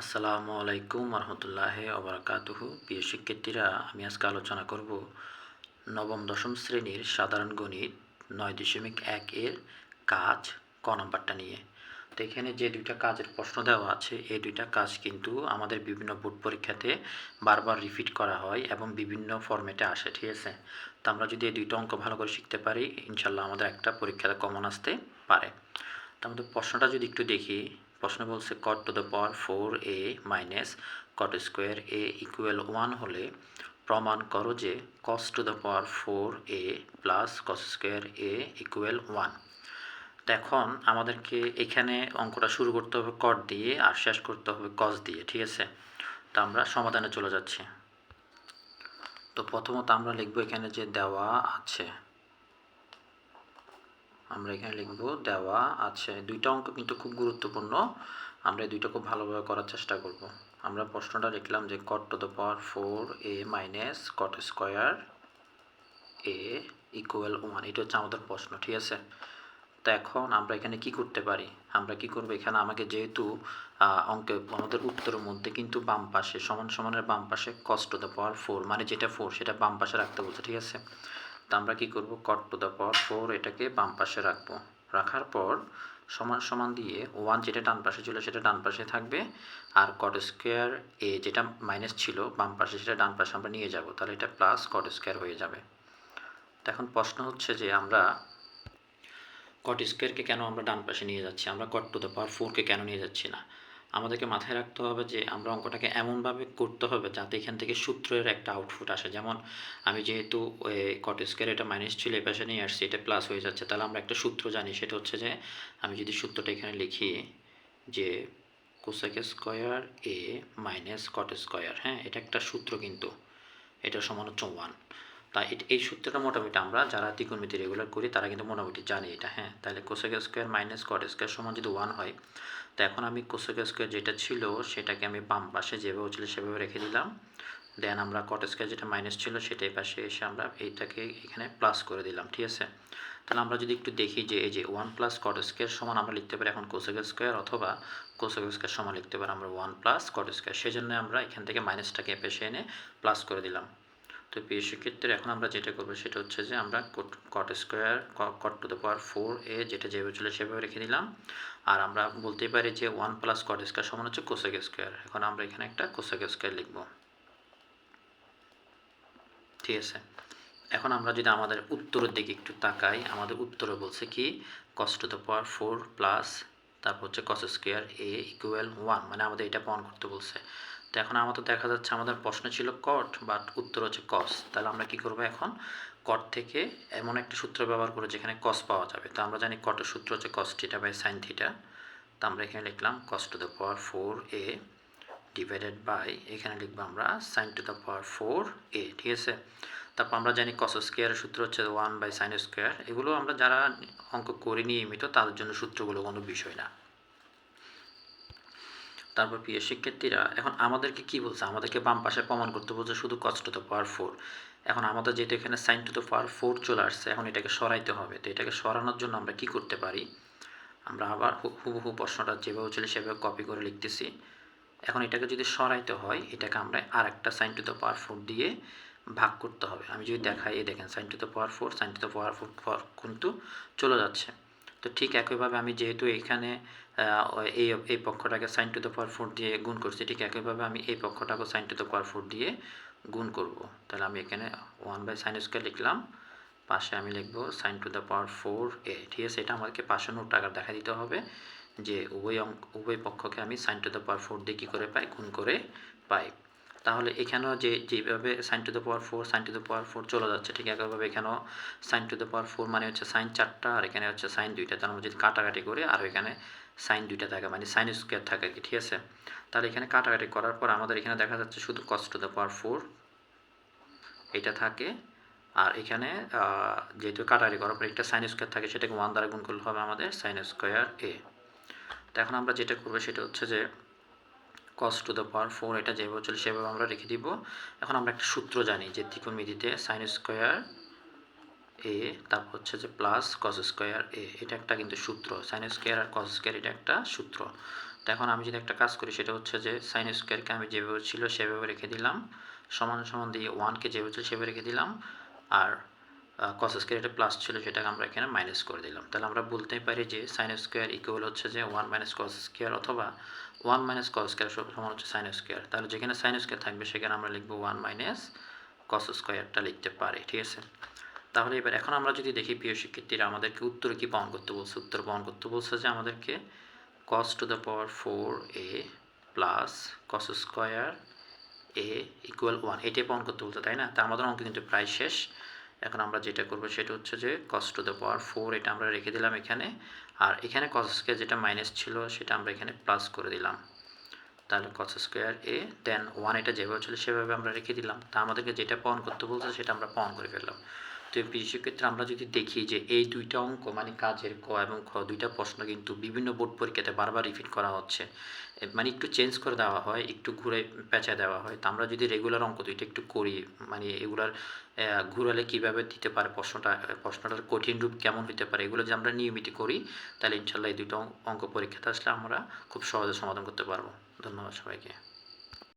আসসালামু আলাইকুম রহমতুল্লাহ ওবরাকাতুহু। প্রিয় শিক্ষার্থীরা, আমি আজকে আলোচনা করব নবম, দশম শ্রেণির সাধারণ গণিত নয় দশমিক এক এর কাজ ক নম্বরটা নিয়ে। তো এখানে যে দুইটা কাজের প্রশ্ন দেওয়া আছে, এই দুইটা কাজ কিন্তু আমাদের বিভিন্ন বোর্ড পরীক্ষাতে বারবার রিপিট করা হয় এবং বিভিন্ন ফরম্যাটে আসে, ঠিক আছে? তো আমরা যদি এই দুইটা অঙ্ক ভালো করে শিখতে পারি ইনশাল্লাহ আমাদের একটা পরীক্ষাতে কমন আসতে পারে। তো আমাদের প্রশ্নটা যদি একটু দেখি প্রশ্ন বলছে cot to the power four A minus cot square A equal one হলে প্রমাণ করো যে cos to the power four A plus cos square A equal one এখন আমাদেরকে এখানে অঙ্কটা শুরু করতে হবে কট দিয়ে আর শেষ করতে হবে কস দিয়ে, ঠিক আছে? তো আমরা সমাধানে চলে যাচ্ছি। তো প্রথমত আমরা লিখব এখানে যে দেওয়া আছে। আমরা এখানে লিখব দেওয়া আছে। দুইটা অঙ্ক কিন্তু খুব গুরুত্বপূর্ণ। আমরা এই দুইটা খুব ভালোভাবে করার চেষ্টা করব। আমরা প্রশ্নটা লিখলাম যে cot to the power four A minus cot square A equal one এটা হচ্ছে আমাদের প্রশ্ন, ঠিক আছে? তো এখন আমরা এখানে কি করতে পারি? আমরা কি করব? এখানে আমাকে যেহেতু অঙ্কে আমাদের উত্তরের মধ্যে কিন্তু বাম পাশে, সমান সমানের বাম পাশে cos to the power four মানে যেটা ফোর সেটা বাম পাশে রাখতে বলছে, ঠিক আছে? তো আমরা কি করব? Cot to the power four এটাকে বাম পাশে রাখব। রাখার পর সমান সমান দিয়ে ওয়ান যেটা ডান পাশে ছিল সেটা ডান পাশে থাকবে। আর কট স্কোয়ার এ যেটা মাইনাস ছিল বাম পাশে সেটা ডান পাশে আমরা নিয়ে যাব। তাহলে এটা প্লাস কট স্কোয়ার হয়ে যাবে। তো এখন প্রশ্ন হচ্ছে যে আমরা কট স্কোয়ারকে কেন আমরা ডান পাশে নিয়ে যাচ্ছি? আমরা কট টু দ্য পাওয়ার ফোরকে কেন নিয়ে যাচ্ছি না? আমাদেরকে মাথায় রাখতে হবে যে আমরা অঙ্কটাকে এমনভাবে করতে হবে যাতে এখান থেকে সূত্রের একটা আউটপুট আসে। যেমন আমি যেহেতু কট স্কোয়ার এটা মাইনাস ছিল এই পাশে নিয়ে আসছি এটা প্লাস হয়ে যাচ্ছে, তাহলে আমরা একটা সূত্র জানি। সেটা হচ্ছে যে আমি যদি সূত্রটা এখানে লিখি যে cosec square A minus cot square হ্যাঁ এটা একটা সূত্র কিন্তু, এটা সমান হচ্ছে ওয়ান তাই এই সূত্রটা মোটামুটি আমরা যারা ত্রিকোণমিতি রেগুলার করি, তারা কিন্তু মোটামুটি জানি এটা হ্যাঁ। তাহলে cosec square minus cot square সমান যদি ওয়ান হয়, তো এখন আমি কোসেক স্কোয়ার যেটা ছিল সেটাকে আমি বাম পাশে যেভাবে ছিল সেভাবে রেখে দিলাম। দেন আমরা কট স্কোয়ার যেটা মাইনাস ছিল সেটাই পাশে এসে আমরা এইটাকে এখানে প্লাস করে দিলাম, ঠিক আছে? তাহলে আমরা যদি একটু দেখি যে এই যে ওয়ান প্লাস কট স্কোয়ার সমান আমরা লিখতে পারি এখন কোসেক স্কোয়ার অথবা কোসেক স্কোয়ার সমান লিখতে পারি আমরা ওয়ান প্লাস কট স্কোয়ার সেই জন্য আমরা এখান থেকে মাইনাসটাকে পেশে এনে প্লাস করে দিলাম। তো প্রিয় শিক্ষার্থীর এখন আমরা যেটা করব সেটা হচ্ছে যে আমরা cot square cot to the power four A যেটা যেভাবে ছিল সেভাবে রেখে দিলাম। আর আমরা বলতে পারি যে ওয়ান প্লাস কট স্কোয়ার সমান হচ্ছে কোসেক স্কোয়ার এখন আমরা এখানে একটা কোসেক স্কোয়ার লিখব। ঠিক আছে? এখন আমরা যদি আমাদের উত্তরের দিকে একটু তাকাই, আমাদের উত্তরে বলছে কি cos to the power four plus তারপর হচ্ছে cos square A equal one মানে আমাদের এটা প্রমাণ করতে বলছে। তো এখন আমাদের দেখা যাচ্ছে, আমাদের প্রশ্ন ছিল কট বাট উত্তর হচ্ছে কস তাহলে আমরা কি করব এখন? কট থেকে এমন একটা সূত্র ব্যবহার করে যেখানে কস পাওয়া যাবে। তো আমরা জানি কটের সূত্র হচ্ছে cos theta by sine theta তো আমরা এখানে লিখলাম cos to the power four A divided by এখানে লিখব আমরা sine to the power four A ঠিক আছে? তারপর আমরা জানি কস স্কোয়ারের সূত্র হচ্ছে ওয়ান বাই সাইন স্কোয়ার এগুলো আমরা যারা অঙ্ক করে নিয়মিত তাদের জন্য সূত্রগুলো কোনো বিষয় না। তারপর প্রিয় শিক্ষার্থীরা, এখন আমাদেরকে কি বলছে? আমাদেরকে বাম পাশে প্রমাণ করতে বলছে শুধু cos to the power four এখন আমাদের যেহেতু এখানে sine to the power four চলে আসছে, এখন এটাকে সরাইতে হবে। তো এটাকে সরানোর জন্য আমরা কি করতে পারি? আমরা আবার হুবহু প্রশ্নটা যেভাবে ছিল সেভাবে কপি করে লিখতেছি। এখন এটাকে যদি সরাইতে হয়, এটাকে আমরা আর একটা sine to the power four দিয়ে ভাগ করতে হবে। আমি যদি দেখাই দেখেন sine to the power four sine to the power four কিন্তু চলে যাচ্ছে। তো ঠিক একইভাবে আমি যেহেতু এখানে এই এই পক্ষটাকে sine to the power four দিয়ে গুণ করছি, ঠিক একইভাবে আমি এই পক্ষটাকে sine to the power four দিয়ে গুণ করব। তাহলে আমি এখানে ওয়ান বাই সাইন স্কোয়ার লিখলাম, পাশে আমি লিখব sine to the power four A ঠিক আছে, এটা আমাকে পাশে নোট টাকা দেখা দিতে হবে যে উভয় অঙ্ক উভয় পক্ষকে আমি sine to the power four দিয়ে কী করে পাই? গুণ করে পাই। তাহলে এখানেও যে, যেভাবে sine to the power four sine to the power four চলে যাচ্ছে, ঠিক একইভাবে এখানেও sine to the power four মানে হচ্ছে সাইন চারটা, আর এখানে হচ্ছে সাইন দুইটা। তার মধ্যে যদি কাটাকাটি করে, আর এখানে সাইন দুইটা থাকে মানে সাইন স্কোয়ার থাকে কি, ঠিক আছে? তাহলে এখানে কাটাকাটি করার পর আমাদের এখানে দেখা যাচ্ছে শুধু cos to the power four এটা থাকে, আর এখানে যেহেতু কাটাকাটি করার পর একটা সাইন স্কোয়ার থাকে, সেটাকে ওয়ান দ্বারা গুণ করলে হবে আমাদের সাইন স্কোয়ার এ তো এখন আমরা যেটা করব সেটা হচ্ছে যে cos to the power four এটা যেভাবে চলে সেভাবে আমরা রেখে দিব। এখন আমরা একটা সূত্র জানি যে ত্রিকোণমিতিতে সাইন স্কোয়ার এ তারপর হচ্ছে যে প্লাস কস স্কোয়ার এ এটা একটা কিন্তু সূত্র। সাইন স্কোয়ার আর কস স্কোয়ার এটা একটা সূত্র। তো এখন আমি যদি একটা কাজ করি, সেটা হচ্ছে যে সাইন স্কোয়ারকে আমি যেভাবে ছিল সেভাবে রেখে দিলাম। সমান সমান দিয়ে ওয়ানকে যেভাবে ছিল সেভাবে রেখে দিলাম। আর কস স্কোয়ার এটা প্লাস ছিল, সেটাকে আমরা এখানে মাইনাস করে দিলাম। তাহলে আমরা বলতেই পারি যে সাইন স্কোয়ার ইকুয়াল হচ্ছে যে ওয়ান মাইনাস কস স্কোয়ার অথবা ওয়ান মাইনাস কস স্কোয়ার সমান হচ্ছে সাইন স্কোয়ার তাহলে যেখানে সাইন স্কোয়ার থাকবে, সেখানে আমরা লিখব ওয়ান মাইনাস কস স্কোয়ারটা লিখতে পারি, ঠিক আছে? তাহলে এবার এখন আমরা যদি দেখি প্রিয় শিক্ষার্থীরা, আমাদেরকে উত্তরে কি পালন করতে বলছে? উত্তর পালন করতে বলছে যে আমাদেরকে cos to the power four A plus cos square A equal one এটাই পালন করতে বলছে, তাই না? তা আমাদের অঙ্ক কিন্তু প্রায় শেষ। এখন আমরা যেটা করব সেটা হচ্ছে যে cos to the power four এটা আমরা রেখে দিলাম এখানে। আর এখানে কস স্কোয়ার যেটা মাইনাস ছিল সেটা আমরা এখানে প্লাস করে দিলাম। তাহলে কস স্কোয়ার এ দেন ওয়ান এটা যেভাবে ছিল সেভাবে আমরা রেখে দিলাম। তা আমাদেরকে যেটা পালন করতে বলছে সেটা আমরা পন করে ফেললাম। তো ক্ষেত্রে আমরা যদি দেখি যে এই দুইটা অঙ্ক মানে কাজের ক এবং খ, দুইটা প্রশ্ন কিন্তু বিভিন্ন বোর্ড পরীক্ষাতে বারবার রিপিট করা হচ্ছে। মানে একটু চেঞ্জ করে দেওয়া হয়, একটু ঘুরে পেঁচা দেওয়া হয়। তো আমরা যদি রেগুলার অঙ্ক দুইটা একটু করি মানে এগুলার ঘুরালে কীভাবে দিতে পারে প্রশ্নটা প্রশ্নটার কঠিন রূপ কেমন হতে পারে, এগুলো যদি আমরা নিয়মিত করি, তাহলে ইনশাল্লাহ এই দুটো অঙ্ক পরীক্ষাতে আসলে আমরা খুব সহজে সমাধান করতে পারব। ধন্যবাদ সবাইকে।